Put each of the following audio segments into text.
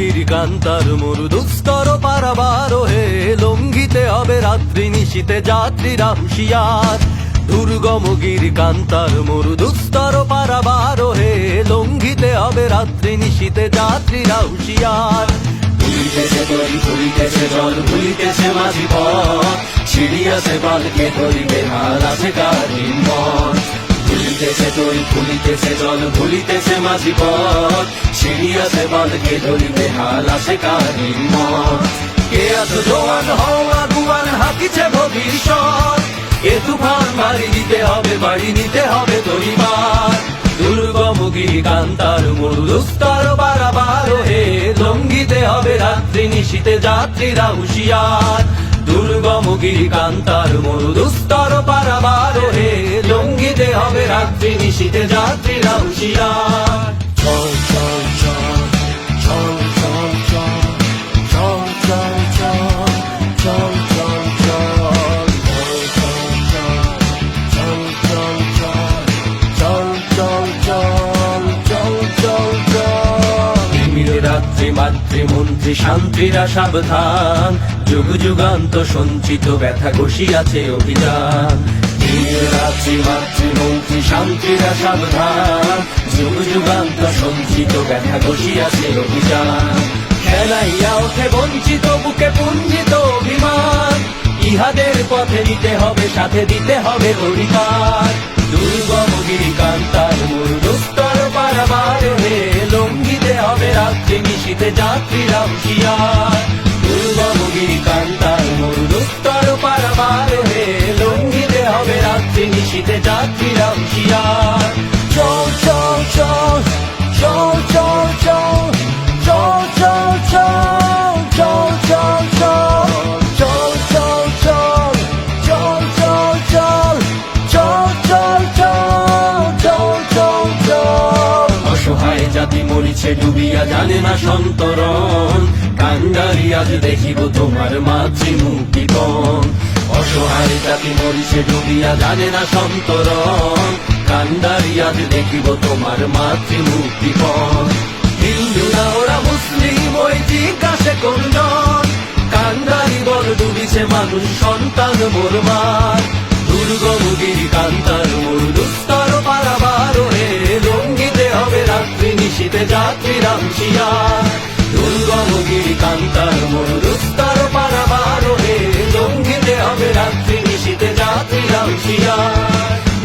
দুর্গমগির কান্তার মরু দুস্তর পারাবার হে, লঙ্ঘিতে হবে রাত্রি নিশীতে যাত্রীরা হুশিয়ার দুর্গমগির কান্তার মরু দুস্তর পারাবার হে, লঙ্ঘিতে হবে রাত্রি নিশীতে যাত্রীরা হুশিয়ার ভুলিতেছে তরি, ভুলিতেছে জল, ভুলিতেছে মাঝি পথ। সিঁড়িয়াছে বালকে ধরিবে হাল আছে কারিম মন ভুলিতেছে তরি, ভুলিতেছে জল, ভুলিতেছে মাঝি পথ। সিঁড়িয়াছে বালকে ধরিবে হাল কে এত জোয়ান হওয়া গুয়ান হাকিছে ভবিষ্যৎ। এ তুফান মারি দিতে হবে, বাড়ি নিতে হবে তরিবার দুর্গমুখী কান্তার মরু দুস্তর বারাবার হে লঙ্ঘিতে হবে রাত্রি নিশীতে যাত্রীরা হুশিয়ার। দুর্গমুখী কান্তার মরু দুস্তর পারাবার হে লঙ্ঘিতে হবে রাত্রি নিশীতে যাত্রীরা হুশিয়ার। রাত্রি মাতৃমন্ত্রী শান্তিরা সাবধান। যুগ যুগান্ত সঞ্চিত ব্যথা ঘষিয়াছে অভিযান। রাত্রি মাতৃমন্ত্রী শান্তিরা সাবধান। যুগ যুগান্ত সঞ্চিত ব্যথা ঘষিয়াছে অভিযান। খেলাইয়া ওঠে বঞ্চিত, বুকে পুঞ্জিত অভিমান। ইহাদের পথে দিতে হবে, সাথে দিতে হবে অধিকার। দুর্গমগিরি নিশীতে যাত্রীরা হুশিয়ার। দুর্গমগিরি কান্তার মূল দুস্তর পারাবার হে লঙ্ঘিতে হবে রাত্রি নিশিতে যাত্রীরা হুশিয়ার। জাতি মরিছে ডুবিয়া জানে না সন্তরণ। কান্ডারি আজ দেখিব তোমার মাতৃমুক্তিপণ অসহায় জাতি মরিছে ডুবিয়া জানে না সন্তরণ। কান্ডারি আজ দেখিব তোমার মাতৃমুক্তিপণ হিন্দু না ওরা মুসলিম, ওই জিজ্ঞাসে করজন কান্দারি বল ডুবিছে মানুষ, সন্তান মোরমার দুর্গমগিরি কান্তার মোর দুস্তর আসে যাত্রীরা হুঁশিয়ার দুর্গম গিরি কান্তার মরুস্তর পারাবার রে জঙ্গিতে হবে রাত্রি নিশিতে যাত্রীরা হুঁশিয়ার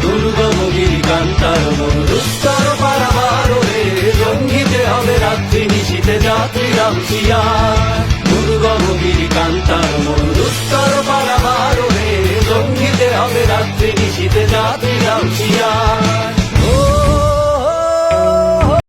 দুর্গম গিরি কান্তার মরুস্তর পারাবার রে জঙ্গিতে হবে রাত্রি নিশিতে যাত্রীরা হুঁশিয়ার